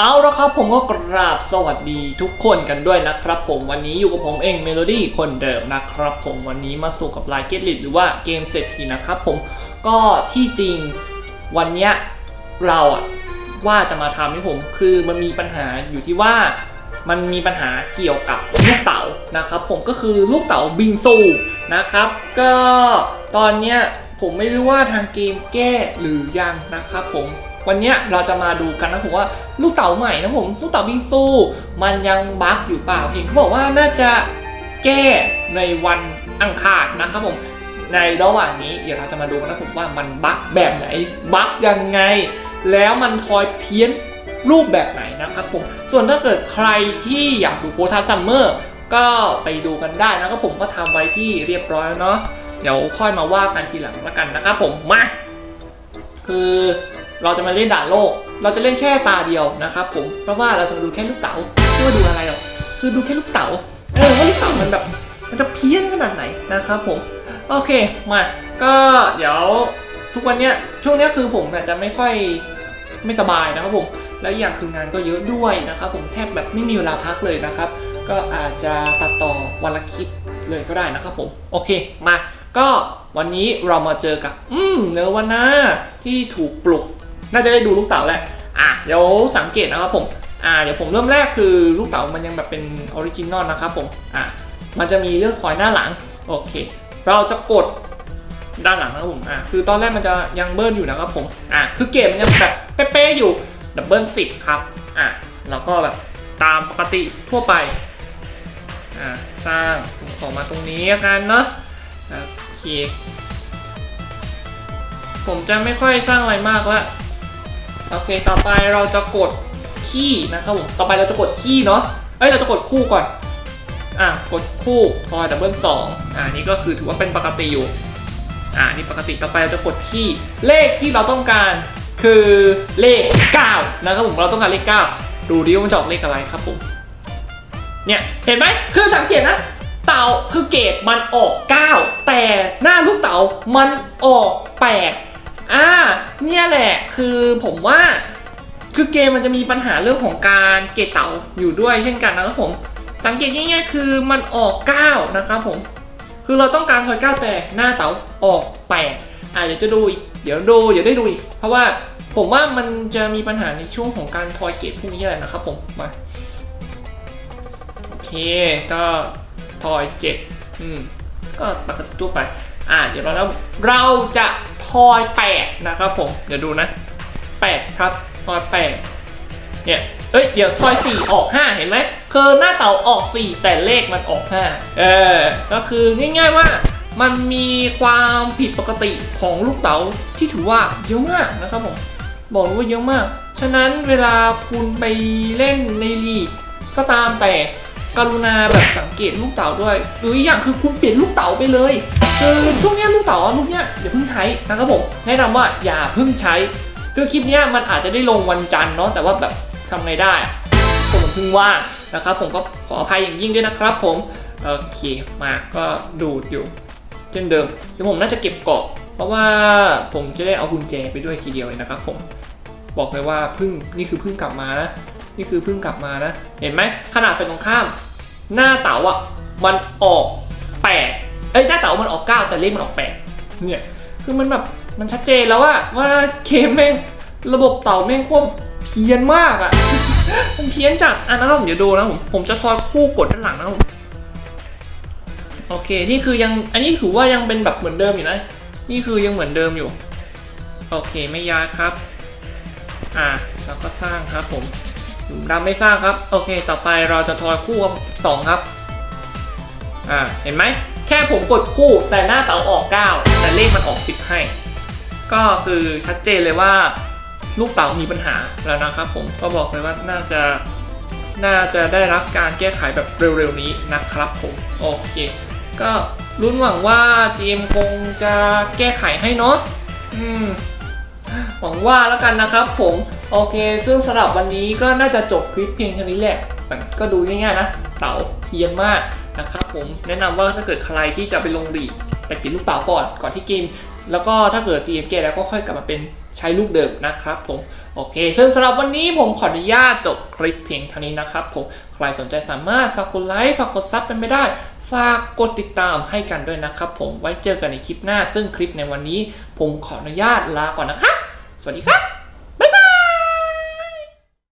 เอาละครับผมก็กราบสวัสดีทุกคนกันด้วยนะครับผมวันนี้อยู่กับผมเองเมโลดี้คนเดิมนะครับผมวันนี้มาสู่กับลายเกตลิดหรือว่าเกมเศรษฐีนะครับผมก็ที่จริงวันเนี้ยเราอะว่าจะมาทำนี่ผมคือมันมีปัญหาอยู่ที่ว่ามันมีปัญหาเกี่ยวกับลูกเต๋านะครับผมก็คือลูกเต๋าบิงซูนะครับ ก็ตอนเนี้ยผมไม่รู้ว่าทางเกมแก้หรือยังนะครับผม วันนี้เราจะมาดูกันนะผมว่าลูกเต๋าใหม่นะผมลูกเต๋าบิงซู มันยังบั๊กอยู่เปล่าเห็นเขาบอกว่าน่าจะแก้ในวันอังคารนะครับผมในระหว่างนี้เดี๋ยวเราจะมาดูกันนะผมว่ามันบั๊กแบบไหนบั๊กยังไง แล้วมันทอยเพี้ยนรูปแบบไหนนะครับผมส่วนถ้าเกิดใครที่อยากดูโพธาซัมเมอร์ก็ไปดูกันได้นะครับผมก็ทำไว้ที่เรียบร้อยเนาะเดี๋ยวค่อยมาว่ากันทีหลังละกันนะครับผมมาคือ เราจะมาเล่นด่านโลก เราจะเล่นแค่ตาเดียวนะครับผม เพราะว่าเราจะมาดูแค่ลูกเต๋าไม่ว่าดูอะไรหรอก คือดูแค่ลูกเต๋า เออว่าลูกเต๋ามันแบบ มันจะเพี้ยนขนาดไหนนะครับผม โอเค มา ก็เดี๋ยวทุกวันเนี้ย ช่วงเนี้ยคือผมอาจจะไม่ค่อยไม่สบายนะครับผม แล้วอย่างคืองานก็เยอะด้วยนะครับผมแทบแบบไม่มีเวลาพักเลยนะครับ ก็อาจจะตัดต่อวันละคลิปเลยก็ได้นะครับผม โอเค มา ก็วันนี้เรามาเจอกับ อืมเนวาน่าที่ถูกปลุก น่าจะได้ดูลูกเต๋าแหละอะเดี๋ยวสังเกตนะครับผมอ่าเดี๋ยวผมเริ่มแรกคือลูกเต๋ามันยังแบบเป็นออริจินอลนะครับผมอะมันจะมีเลือกถอยหน้าหลังโอเค เราจะกดด้านหลังนะครับผมอะคือตอนแรกมันจะยังเบิ้ลอยู่นะครับผมอะคือเกมมันยังแบบเป๊ะๆอยู่ดับเบิลสิบครับอะแล้วก็แบบตามปกติทั่วไปอะสร้างขอมาตรงนี้กันเนาะโอเคผมจะไม่ค่อยสร้างอะไรมากละ โอเค ต่อไปเราจะกดขี้นะครับผม ต่อไปเราจะกดขี้เนาะ เอ้ย เราจะกดคู่ก่อน อะ กดคู่พอดับเบิลสองอ่านี่ก็คือถือว่าเป็นปกติอยู่ อ่านี่ปกติ ต่อไปเราจะกดขี้ เลขที่เราต้องการคือเลข 9 นะครับผม เราต้องการเลข 9 ดูดิว่ามันจะออกเลขอะไรครับผม เนี่ย เห็นไหม คือสังเกตนะ เต่าคือเกรดมันออก 9 แต่หน้าลูกเต๋ามันออก 8 อ่าเนี่ยแหละคือผมว่าคือเกมมันจะมีปัญหาเรื่องของการเกรดเต๋าอยู่ด้วยเช่นกันนะครับผม สังเกตง่ายๆคือมันออก 9 นะครับผม คือเราต้องการทอย9แต่หน้าเต๋าออก8อ่าเดี๋ยวจะดูอีกเดี๋ยวดูเดี๋ยวได้ดูอีกเพราะว่าผมว่ามันจะมีปัญหาในช่วงของการทอยเกรดพวกนี้แหละนะครับผมมาโอเคก็ทอยเจ็ดอืมก็ปกติทั่วไป อ่าเดี๋ยวเราเราจะทอยแปดนะครับผม เดี๋ยวดูนะแปดครับทอยแปดเนี่ยเอ้ย เดี๋ยวทอยสี่ออกห้าเห็นไหมคือหน้าเต่าออกสี่แต่เลขมันออกห้าเออ ก็คือง่ายๆว่ามันมีความผิดปกติของลูกเต๋าที่ถือว่าเยอะมากนะครับผม บอกว่าเยอะมาก ฉะนั้นเวลาคุณไปเล่นในลีกก็ตามแต่กรุณาแบบสังเกตลูกเต๋าด้วย หรืออย่างคือคุณเปลี่ยนลูกเต๋าไปเลย คือช่วงเนี้ยลูกเต๋าลูกเนี้ยอย่าเพิ่งใช้นะครับผมแนะนำว่าอย่าเพิ่งใช้ คือคลิปเนี้ยมันอาจจะได้ลงวันจันทร์เนาะแต่ว่าแบบทำไงได้ผมเพิ่งว่างนะครับ ผมก็ขออภัยอย่างยิ่งด้วยนะครับ ผมโอเคมาก็ดูดอยู่ เช่นเดิมเดี๋ยวผมน่าจะเก็บเกาะเพราะว่าผมจะได้เอากุญแจไปด้วยทีเดียวเลยนะครับ ผมบอกเลยว่าเพิ่งนี่คือเพิ่งกลับมานะนี่คือเพิ่งกลับมานะ เห็นไหมขนาดฝั่งตรงข้าม หน้าเต๋าอะมันออกแปดเอ้ยหน้าเต๋ามันออกเก้าแต่เลขมันออกแปดเนี่ยคือมันแบบมันชัดเจนแล้วว่าว่าเกมแม่งระบบเต๋าแม่งโคตรเพี้ยนมากอะมันเพี้ยนจัดอันนั้นผมเดี๋ยวดูนะผมผมจะทอยคู่กดด้านหลังนะผมโอเคนี่คือยังอันนี้ถือว่ายังเป็นแบบเหมือนเดิมอยู่นะ นี่คือยังเหมือนเดิมอยู่ โอเคไม่ยากครับ อ่าแล้วก็สร้างครับผมหลุมดำไม่สร้างครับ โอเค ต่อไปเราจะทอยคู่กับ12 ครับ อ่า เห็นไหม แค่ผมกดคู่แต่หน้าเต๋าออก 9 แต่เลขมันออก 10 ให้ ก็คือชัดเจนเลยว่าลูกเต๋ามีปัญหาแล้วนะครับผมก็บอกเลยว่าน่าจะน่าจะได้รับการแก้ไขแบบเร็วๆนี้นะครับผมโอเค ก็ลุ้นหวังว่า GM คงจะแก้ไขให้เนาะอืมหวังว่าแล้วกันนะครับผม โอเค ซึ่งสำหรับวันนี้ก็น่าจะจบคลิปเพียงแค่นี้แหละ มันก็ดูง่ายๆนะ เต๋าเพียนมากนะครับผมแนะนำว่าถ้าเกิดใครที่จะไปลงดีไปปิดลูกเต๋าก่อนก่อนที่เกมแล้วก็ถ้าเกิด GM แก้แล้วก็ค่อยกลับมาเป็นใช้ลูกเดิมนะครับผม โอเค ซึ่งสำหรับวันนี้ผมขออนุญาตจบคลิปเพียงเท่านี้นะครับผม ใครสนใจสามารถฝากกดไลค์ฝากกดซับเป็นไม่ได้ ฝากกดติดตามให้กันด้วยนะครับผมไว้เจอกันในคลิปหน้า ซึ่งคลิปในวันนี้ ผมขออนุญาตลาก่อนนะครับ สวัสดีครับ